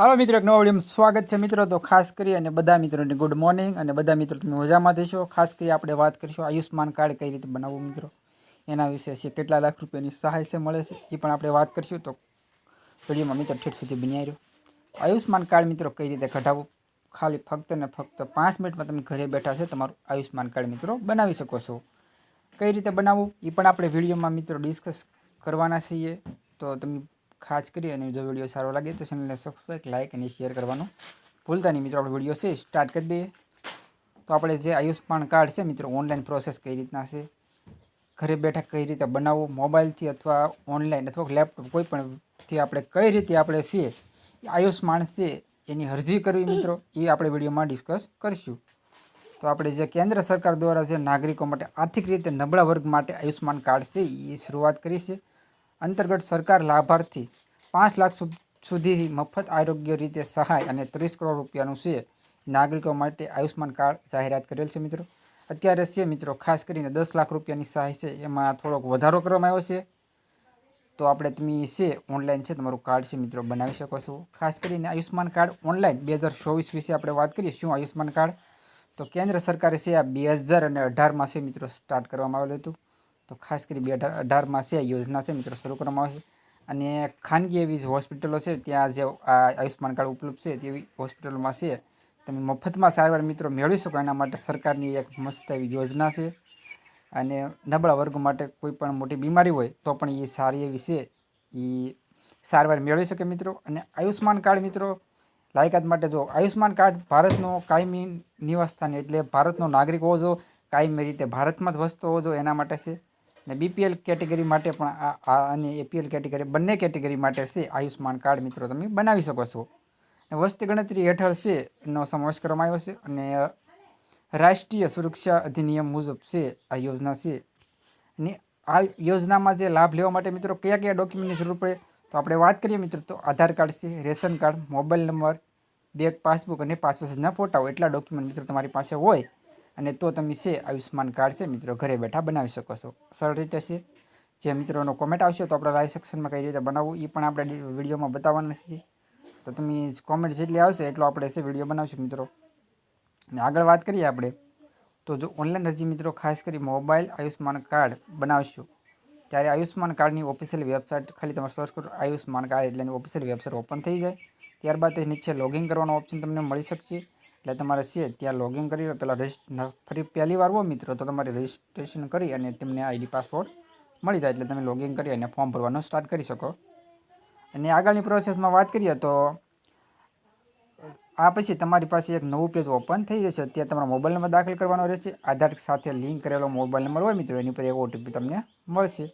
હાલો મિત્રો, એક નવો વીડિયો સ્વાગત છે મિત્રો. તો ખાસ કરી અને બધા મિત્રોને ગુડ મોર્નિંગ અને બધા મિત્રો તમે મજામાં થશો ખાસ કરી આપણે વાત કરીશું આયુષ્માન કાર્ડ કઈ રીતે બનાવવું મિત્રો. એના વિશે છે, કેટલા લાખ રૂપિયાની સહાય છે, મળે છે, એ પણ આપણે વાત કરીશું. તો વિડીયોમાં મિત્રો ઠેઠ સુધી બની રહ્યો આયુષ્માન કાર્ડ મિત્રો કઈ રીતે કઢાવવું? ખાલી ફક્ત ને ફક્ત પાંચ મિનિટમાં તમે ઘરે બેઠા છે, તમારું આયુષ્માન કાર્ડ મિત્રો બનાવી શકો છો. કઈ રીતે બનાવવું? એ પણ આપણે વિડીયોમાં મિત્રો ડિસ્કસ કરવાના છીએ. તો તમે ખાસ કરી અને જો વીડિયો સારો લાગે તો ચેનલને સબસ્ક્રાઈબ લાઇક અને શેર કરવાનું ભૂલતા નહીં. મિત્રો, આપણે વીડિયો છે સ્ટાર્ટ કરી દઈએ. તો આપણે જે આયુષ્માન કાર્ડ છે, મિત્રો ઓનલાઈન પ્રોસેસ કઈ રીતના છે, ઘરે બેઠા કઈ રીતે બનાવવું મોબાઈલથી અથવા ઓનલાઈન અથવા લેપટોપ કોઈ પણથી આપણે કઈ રીતે આપણે છે આયુષ્માન છે, એની અરજી કરવી, મિત્રો, એ આપણે વિડીયોમાં ડિસ્કસ કરીશું. તો આપણે જે કેન્દ્ર સરકાર દ્વારા જે નાગરિકો માટે આર્થિક રીતે નબળા વર્ગ માટે આયુષ્માન કાર્ડ છે, એ શરૂઆત કરી છે. અંતર્ગત સરકાર લાભાર્થી પાંચ લાખ સુધી મફત આરોગ્ય રીતે સહાય અને ત્રીસ કરોડ રૂપિયાનું છે. નાગરિકો માટે આયુષ્માન કાર્ડ જાહેરાત કરેલ છે મિત્રો. અત્યારે છે મિત્રો, ખાસ કરીને દસ લાખ રૂપિયાની સહાય છે, એમાં થોડોક વધારો કરવામાં આવ્યો છે. તો આપણે તમે છે, ઓનલાઈન છે, તમારું કાર્ડ છે મિત્રો બનાવી શકો છો. ખાસ કરીને આયુષ્માન કાર્ડ ઓનલાઈન બે હજાર ચોવીસ વિશે આપણે વાત કરીએ, શું આયુષ્માન કાર્ડ? તો કેન્દ્ર સરકારે છે આ બે હજાર અને અઢારમાં છે મિત્રો, સ્ટાર્ટ કરવામાં આવેલું હતું. તો ખાસ કરી બે અઢાર અઢારમાં છે આ યોજના છે, મિત્રો. શરૂ કરવામાં આવશે અને ખાનગી એવી હોસ્પિટલો છે, ત્યાં જે આ આયુષ્માન કાર્ડ ઉપલબ્ધ છે, તેવી હોસ્પિટલોમાં છે. તમે મફતમાં સારવાર, મિત્રો, મેળવી શકો. એના માટે સરકારની એક મસ્ત એવી યોજના છે. અને નબળા વર્ગ માટે કોઈ પણ મોટી બીમારી હોય, તો પણ એ સારી એવી છે. એ સારવાર મેળવી શકે, મિત્રો. અને આયુષ્માન કાર્ડ, મિત્રો, લાયકાત માટે જો આયુષ્માન કાર્ડ ભારતનો કાયમી નિવાસસ્થાન એટલે ભારતનો નાગરિક હોવો જો કાયમી રીતે ભારતમાં જ વસતો હોવો જો એના માટે છે. અને બીપીએલ કેટેગરી માટે પણ આ અને એપીએલ કેટેગરી બંને કેટેગરી માટે છે આયુષ્માન કાર્ડ મિત્રો, તમે બનાવી શકો છો. અને વસ્તી ગણતરી હેઠળ છે એનો સમાવેશ કરવામાં આવ્યો છે અને રાષ્ટ્રીય સુરક્ષા અધિનિયમ મુજબ છે આ યોજના છે. અને આ યોજનામાં જે લાભ લેવા માટે મિત્રો કયા કયા ડોક્યુમેન્ટની જરૂર પડે તો આપણે વાત કરીએ મિત્રો તો આધાર કાર્ડ છે, ration card, mobile number, bank passbook અને પાસપોર્ટના ફોટાઓ. એટલા ડોક્યુમેન્ટ મિત્રો તમારી પાસે હોય અને તો તમે છે, આયુષ્યમાન કાર્ડ છે, મિત્રો, ઘરે બેઠા બનાવી શકો છો. સરળ રીતે છે. જે મિત્રોનો કોમેન્ટ આવશે તો આપણે લાઈવ સેક્શનમાં કઈ રીતે બનાવવું એ પણ આપણે વિડીયોમાં બતાવવાના છે તો તમે કોમેન્ટ જેટલી આવશે, એટલો આપણે છે, વીડિયો બનાવશું, મિત્રો. અને આગળ વાત કરીએ આપણે. તો જો ઓનલાઈન અરજી, મિત્રો, ખાસ કરી મોબાઈલ આયુષ્યમાન કાર્ડ બનાવશું. ત્યારે આયુષ્યમાન કાર્ડની ઓફિશિયલ વેબસાઇટ ખાલી તમારે સર્ચ કરો આયુષ્માન કાર્ડ એટલે એની ઓફિશિયલ વેબસાઇટ ઓપન થઈ જાય. ત્યારબાદ તે નીચે લોગિન કરવાનો ઓપ્શન તમને મળી શકશે. એટલે તમારે છે, ત્યાં લોગિન કરી પહેલાં રજિસ્ટ ફરી પહેલી વાર હો મિત્રો, તો તમારે રજિસ્ટ્રેશન કરી અને તેમને આઈડી પાસપોર્ટ મળી જાય, એટલે તમે લોગિન કરી અને ફોર્મ ભરવાનું સ્ટાર્ટ કરી શકો. અને આગળની પ્રોસેસમાં વાત કરીએ તો, આ પછી તમારી પાસે એક નવું પેજ ઓપન થઈ જશે, ત્યાં તમારો મોબાઈલ નંબર દાખલ કરવાનો રહેશે, આધાર સાથે લિંક કરેલો મોબાઈલ નંબર હોય મિત્રો, એની પર એક ઓટીપી તમને મળશે.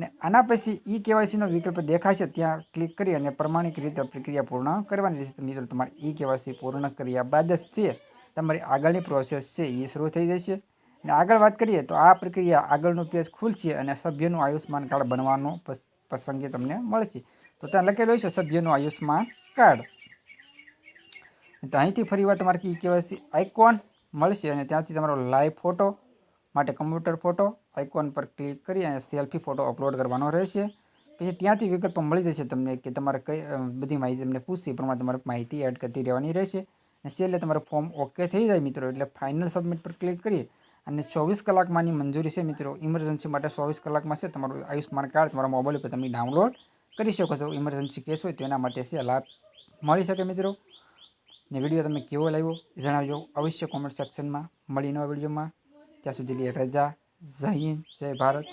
ને આના પછી ઈ કેવાયસીનો વિકલ્પ દેખાશે ત્યાં ક્લિક કરી અને પ્રમાણિક રીતે પ્રક્રિયા પૂર્ણ કરવાની રહેશે. મિત્રો, તમારે ઈ કેવાયસી પૂર્ણ કર્યા બાદ જ છે, તમારી આગળની પ્રોસેસ છે એ શરૂ થઈ જશે. અને આગળ વાત કરીએ તો આ પ્રક્રિયા આગળનું પેજ ખુલશે અને સભ્યનું આયુષ્માન કાર્ડ બનવાનો પસ- પસંદગી તમને મળશે. તો ત્યાં લખેલું છે, સભ્યનું આયુષ્માન કાર્ડ. તો અહીંથી ફરીવાર તમારે ઈ કેવાયસી આઇકોન મળશે અને ત્યાંથી તમારો લાઈવ ફોટો માટે કમ્પ્યુટર ફોટો આઇકોન પર ક્લિક કરી અને સેલ્ફી ફોટો અપલોડ કરવાનો રહેશે. પછી ત્યાંથી વિકલ્પ મળી જશે તમને કે તમારે કઈ બધી માહિતી તમને પૂછશે. એ પ્રમાણે તમારે માહિતી એડ કરતી રહેવાની રહેશે. અને છેલ્લે તમારું ફોર્મ ઓકે થઈ જાય મિત્રો, એટલે ફાઇનલ સબમિટ પર ક્લિક કરી અને ચોવીસ કલાકમાંની મંજૂરી છે મિત્રો. ઇમરજન્સી માટે ચોવીસ કલાકમાં છે તમારું આયુષ્માન કાર્ડ, તમારા મોબાઈલ ઉપર તમે ડાઉનલોડ કરી શકો છો. ઇમરજન્સી કેસ હોય તો એના માટે છે લાભ મળી શકે મિત્રો. ને વીડિયો તમને કેવો લાગ્યો જણાવજો. અવશ્ય કોમેન્ટ સેક્શનમાં મળી નવા વિડીયોમાં ત્યાં સુધી લે. રજા જય હિન્દ જય ભારત.